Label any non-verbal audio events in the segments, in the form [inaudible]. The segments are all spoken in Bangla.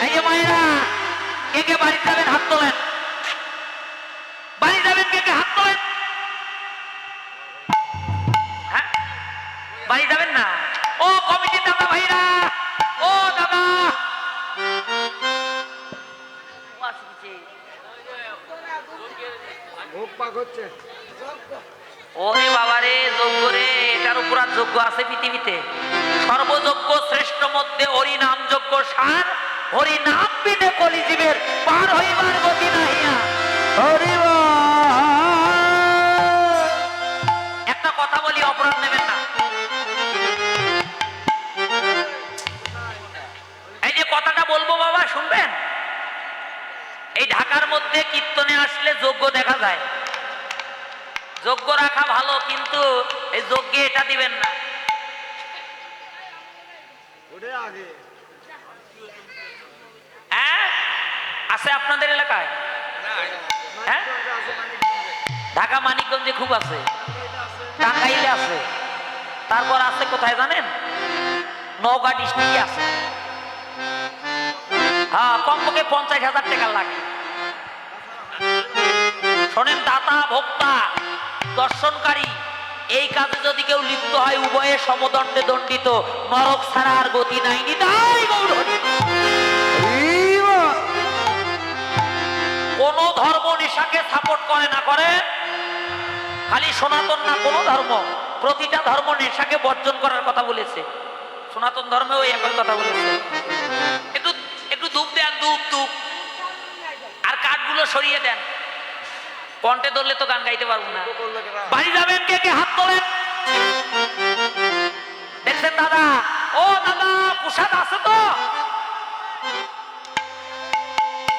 এই যে মায়েরা, কে কে বাড়ি যাবেন হাত তোলেন? বাড়ি যাবেন কে কে হাত তোলেন? হ্যাঁ? বাড়ি যাবেন না? ও কমিটির দাদা ভাইরা, ও দাদা। ও আসছে। ভোগ ওরে বাবারে, যোগ্য রে, এটার উপর যোগ্য আছে পৃথিবীতে। সর্বযোগ্য শ্রেষ্ঠ মধ্যে হরি নাম যোগ্য সার হরি নাম বিনে কলিজীবের পার হইবার গতি নাহিয়া। একটা কথা বলি, অপরাধ নেবেন না। এই যে কথাটা বলব বাবা, শুনবেন? এই ঢাকার মধ্যে কীর্তনে আসলে যোগ্য দেখা যায়। যোগ্য রাখা ভালো, কিন্তু এই যজ্ঞে এটা দিবেন না। আগে হ্যাঁ আছে আপনাদের এলাকায়? হ্যাঁ? ঢাকা মানিকগঞ্জে খুব আছে। টাঙ্গাইলে আছে। তারপর আছে কোথায় জানেন? নওগাঁ ডিস্ট্রিক্টে আছে। হ্যাঁ কমপক্ষে পঞ্চাশ হাজার টাকা লাগে। শোনেন, দাতা, ভোক্তা, দর্শনকারী, এই কাজে যদি কেউ লিপ্ত হয়, উভয়ে সমদণ্ডে দণ্ডিত। নরক ছাড়া আর গতি নাই। নিতাই গৌর খালি সনাতন না, কোন ধর্ম? প্রতিটা ধর্ম নেশাকে বর্জন করার কথা বলেছে। সনাতন ধর্মেও একই কথা বলেছে। একটু একটু ধূপ দেন, ধূপ ধূপ। আর কাঠগুলো সরিয়ে দেন। কণ্ঠে ধরলে তো গান গাইতে পারব না। বাড়ি যাবেন কে কে হাত তোলেন? দেখছেন দাদা? ও দাদা, প্রসাদ আছে তো?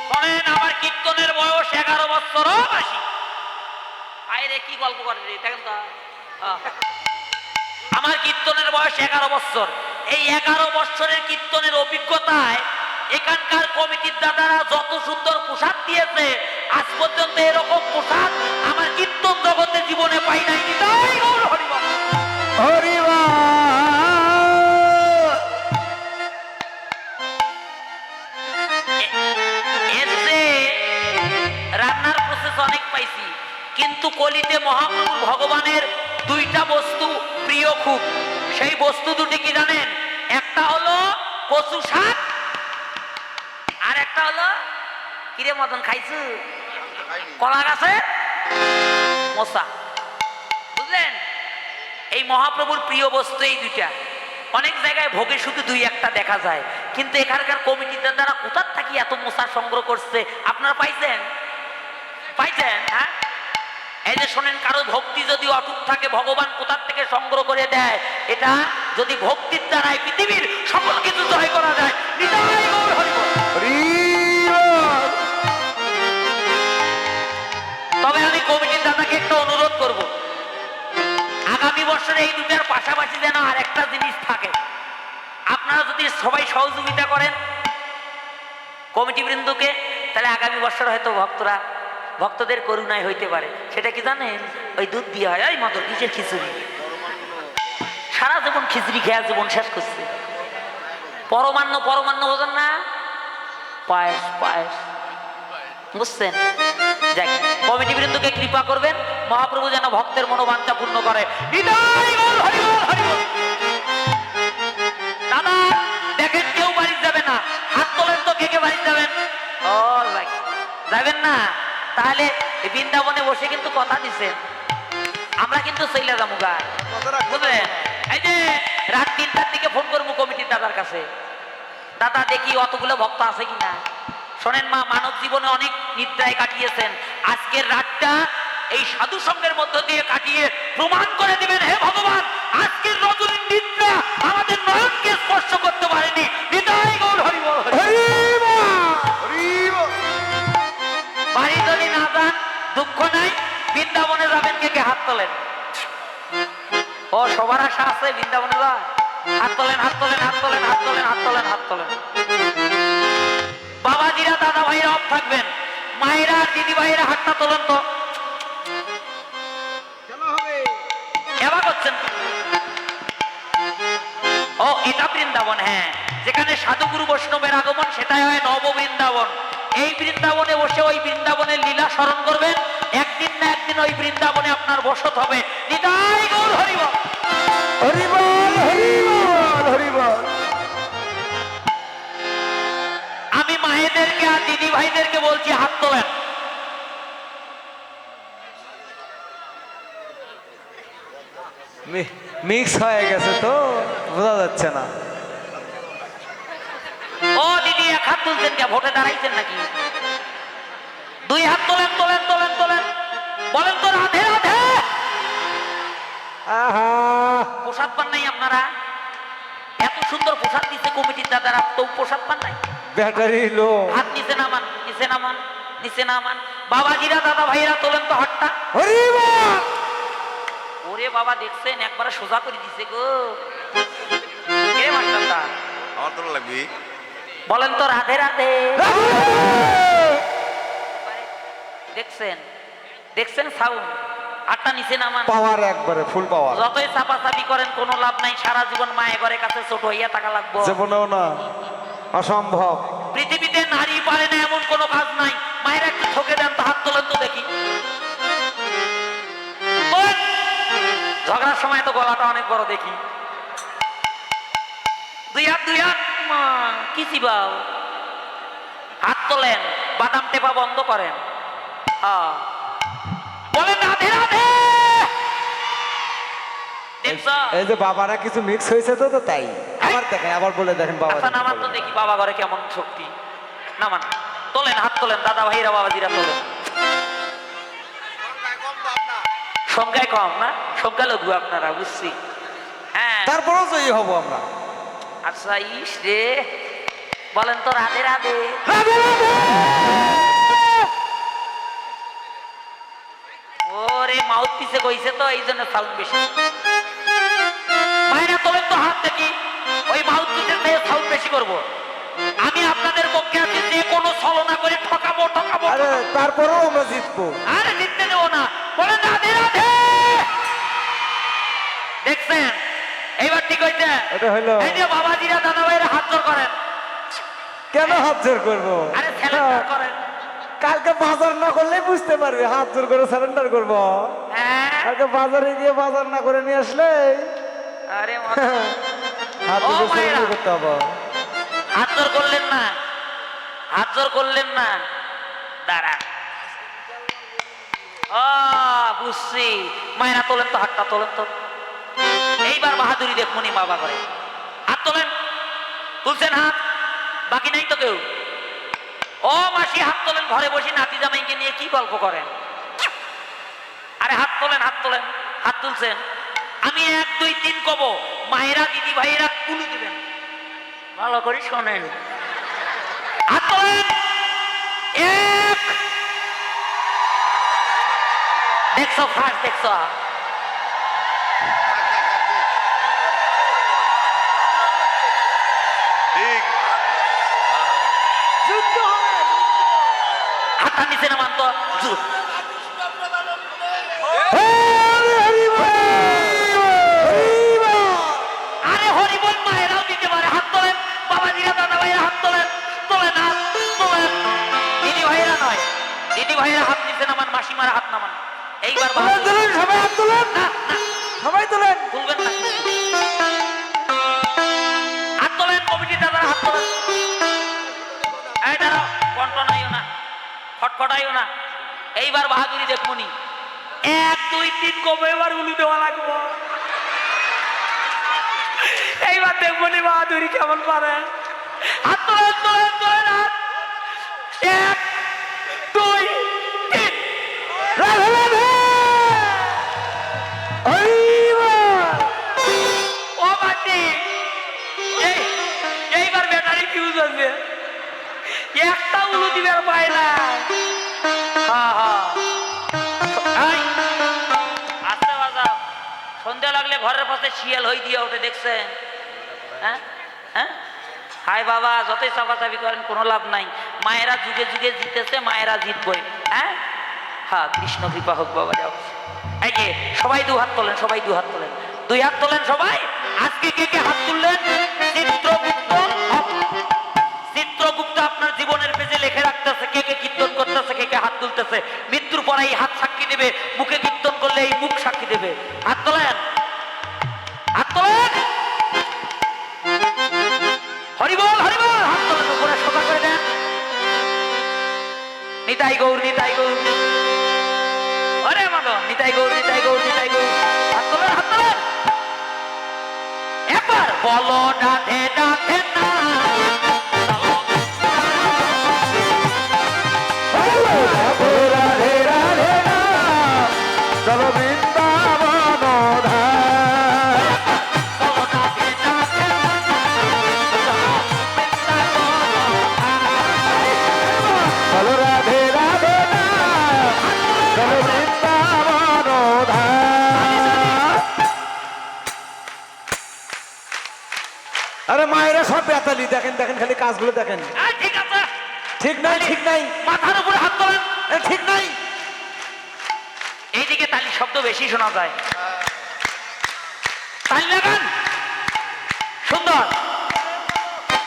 শোনেন, আমার কীর্তনের বয়স এগারো বছর বাসি কি গল্প করে দেখেন তো। আমার কীর্তনের বয়স এগারো বছর। এই এগারো বছরের কীর্তনের অভিজ্ঞতায় এখানকার কমিটির দাদারা যত সুন্দর পোশাক দিয়েছে, আজ পর্যন্ত এরকম পোশাক আমার কীর্তন জগতে জীবনে পাই নাই তাই কিন্তু কলিতে মহাপ্রভু ভগবানের দুইটা বস্তু প্রিয় খুব। সেই বস্তু দুটি কি জানেন? একটা হলো কচু শাক আর একটা হলো কিরে মদন খাইছু? কলা গাছে মশা। বুঝলেন? এই মহাপ্রভুর প্রিয় বস্তু এই দুইটা। অনেক জায়গায় ভোগে শুধু দুই একটা দেখা যায়। কিন্তু এখানকার কমিটির দ্বারা কোথার থাকি এত মশা সংগ্রহ করছে? আপনারা পাইছেন? পাইছেন হ্যাঁ? এই যে শোনেন, কারও ভক্তি যদি অটুট থাকে, ভগবান কোথার থেকে সংগ্রহ করে দেয়? এটা যদি ভক্তির দ্বারাই পৃথিবীর সকল কিছু জয় করা যায়। তবে আমি কমিটির দাদাকে একটা অনুরোধ করব। আগামী বছরে এই দুটার পাশাপাশি যেন আর একটা জিনিস থাকে। আপনারা যদি সবাই সহযোগিতা করেন কমিটি বৃন্দকে তাহলে আগামী বছর হয়তো ভক্তরা ভক্তদের করুণায় হইতে পারে। সেটা কি জানেন? ওই দুধ দিয়ে হয়, ওই মতো কিসের খিচুড়ি? সারা জীবন খিচুড়ি খেয়া জীবন শেষ করছে। পরমান্ন পরমান্ন বোঝেন না? পায়েস পায়েস। বুঝছেন? যাক, কমিটি বৃন্দকে কৃপা করবেন। মহাপ্রভু যেন ভক্তের মনোবাঞ্ছা পূর্ণ করে। দাদা, দেখেন কেউ বাড়ি যাবে না। হাত তোলেন তো, কে কে বাড়ি যাবেন? যাবেন না? তাহলে বৃন্দাবনে বসে কিন্তু কথা দিছেন। আমরা কিন্তু যাব বুঝলেন? এই যে রাত তিনটার দিকে ফোন করব কমিটির দাদার কাছে। দাদা দেখি অতগুলো ভক্ত আছে কিনা? শোনেন মা মানব জীবনে অনেক নিদ্রায় কাটিয়েছেন। আজকের রাতটা এই সাধু সঙ্গের মধ্য দিয়ে কাটিয়ে প্রমাণ করে দিবেন হে ভগবান আজকের রজনীর নিদ্রা আমাদের নয়নকে স্পর্শ করতে পারেনি। তোলেন। ও সবার আশা আছে বৃন্দাবনে যান হাত তোলেন হাত তোলেন হাত তোলেন হাত তোলেন হাত তোলেন হাত তোলেন। বাবাজিরা দাদা ভাইরা অফ থাকবেন। মায়েরা আর দিদি ভাইরা হাতটা তোলেন তো। কেবা করছেন ও এটা বৃন্দাবন হ্যাঁ। যেখানে সাধুগুরু বৈষ্ণবের আগমন সেটাই হয় নব বৃন্দাবন এই বৃন্দাবনে বসে ওই বৃন্দাবনের লীলা স্মরণ করবেন। একদিন না একদিন ওই বৃন্দাবনে আপনার বসত হবে। নিতাই গৌর হরিব হরিবল হরিবল হরিবল। আমি মায়েদেরকে আর দিদি ভাইদেরকে বলছি হাত তোলেন। মিক্স হয়ে গেছে তো বোঝা যাচ্ছে না। ও দিদি এক হাত তুলছেন কে? ভোটে দাঁড়াইছেন নাকি? হাত তোলেন তোলেন তোলেন তোলেন। বলেন তো রাধে রাধে। প্রসাদ পান নাই আপনারা? এত সুন্দর প্রসাদ দিচ্ছে কমিটির দাদারা তো প্রসাদ পান নাই ব্যাটারি লো। হাত নিচে নামান নিচে নামান নিচে নামান। বাবাজিরা দাদা ভাইরা তোলেন তো হাতটা। ওরে বাবা দেখছেন? একবারে সোজা করে দিছে গো। কে মাস্টারটা আমার তো লাগবে। বলেন তো রাধে। রাধে। দেখছেন? দেখছেন সাউন্ড হাতটা নিচে নামান। পাওয়ার একবারে ফুল পাওয়ার যতই চাপাচাপি করেন কোনো লাভ নাই। সারা জীবন মায়ের ঘরের কাছে ছোট হইয়া টাকা লাগবো। জীবনেও না। অসম্ভব। পৃথিবীতে নারী পারে না এমন কোনো কাজ নাই। মায়ের একটু ঠকে দেন তো হাত তোলেন তো দেখি। ঝগড়ার সময় তো গলাটা অনেক বড় দেখি। দুই হাত দুই হাত। কি চিবাও হাত তোলেন বাদাম টেপা বন্ধ করেন। বলেন রাধে রাধে। এই যে বাবারা কিছু মিক্স হয়েছে তো তো তাই। আবার দেখেন আবার বলে দেখেন বাবা নামান তো দেখি বাবা ঘরে কেমন শক্তি। নামান তোলেন হাত তোলেন দাদা ভাইরা বাবাজিরা তোলেন। সংখ্যায় কম না? সংখ্যালঘু আপনারা বুঝছি। হ্যাঁ। তারপরেও জয়ী হব আমরা। আচ্ছা ইস রে। বলেন তো রাধে রাধে। ওরে মাউথ পিছে কইছে তো এই জন্য সাউন্ড বেশি। মায়েরা তোলেন তো হাত দেখি ওই মাউথ পিছে থেকে সাউন্ড বেশি করব। আমি আপনাদের পক্ষে আছি যে কোনো ছলনা করে ঠকাবো ঠকাবো আরে তারপরেও আমরা জিতবো। আরে জিততে দেবো না। বলেন রাধে রাধে দেখছেন? এইবার ঠিক হয়েছে এটা হইল এই যে বাবাজিরা দাদা ভাইরা হাত জোর করেন। কেন হাত জোর করব? আরে স্যালেন্ডার করেন। কালকে বাজার না করলে বুঝতে পারবে হাত জোর করে সারেন্ডার করব। হ্যাঁ? কালকে বাজারে গিয়ে বাজার না করে নিয়ে আসলে আরে [laughs] হাত জোর সারেন্ডার করতে হবে। হাত জোর করলেন না। হাত জোর করলেন না। দাঁড়া। ও বুঝছি। মায়েরা তোলেন তো হাতটা তোলেন তো। এইবার বাহাদুরি দেখমনি বাবা করে। হাত তোলেন। তুলছেন হাত বাকি নাই তো কেউ। ও মাসি হাত তোলেন ঘরে বসে নাতি জামাইকে নিয়ে কি গল্প করেন? আরে হাত তোলেন হাত তোলেন হাত তুলছেন। আমি এক দুই তিন কব মায়েরা দিদি ভাইয়েরা কুলু দিবেন। ভালো করে শোনেন। হাত তোলেন। এক। দেখছ ফার্স্ট দেখছ? ঠিক। হাতটা নিচে নামান তো। আরে হরিবল মায়েরাও দিতে পারে। হাত তোলেন। দাদা ভাইরা হাত তোলেন। তোলেন হাত তোলেন। দিদি ভাইরা নয়। দিদি ভাইরা হাত নিচে নামান মাসিমারা হাত নামান। এইবার সবাই হাত তুলেন। না না। সবাই তুলেন। তুলবেন না। হাত তোলেন কমিটি দাদারা হাত তোলেন। এইবার বাহাদুরি দেখুনি। এক দুই তিন কবে এবার উলু দেওয়া লাগবো? এইবার দেখবনি বাহাদুরি কেমন পারে। হাত তোলেন দেখছেন? হ্যাঁ? হ্যাঁ? হাই বাবা, যতই চাপাচাপি করেন, কোনো লাভ নাই। মায়েরা যুগে যুগে জিতেছে, মায়েরা জিতবই হ্যাঁ? হ্যাঁ কৃষ্ণ কৃপা হোক বাবা, যাও। এই যে, সবাই দু হাত তোলেন, সবাই দু হাত তোলেন। দুই হাত তোলেন সবাই? আজকে কে কে হাত তুললেন? চিত্রগুপ্ত চিত্রগুপ্ত আপনার জীবনের পেজে লিখে রাখতেছে, কে কে করতেছে মৃত্যুর পরে এই হাত সাক্ষী দেবে, মুখে কীর্তন করলে এই মুখ সাক্ষী দেবে। হাত নিতাই গৌর নিতাই গৌর। আরে মাগো নিতাই গৌর নিতাই গৌর নিতাই গৌর। হাত তোলার হাত তোলার। একবার বলো ডাঠে ডাঠে আরে মায়েরা সব বেতালি দেখেন দেখেন খালি কাজগুলো দেখেন। ঠিক আছে। ঠিক নাই ঠিক নাই। মাথার উপরে হাত তোলেন। ঠিক নাই। এইদিকে তালি শব্দ বেশি শোনা যায়। তালি লাগান। সুন্দর।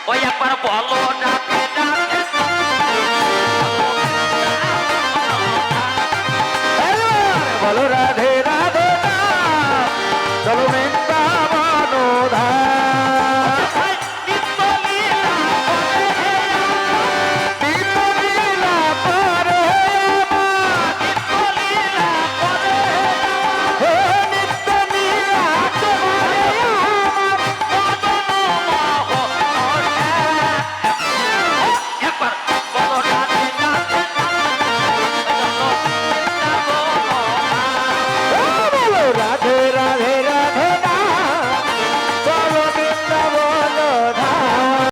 ওই একবার বলো ডাকে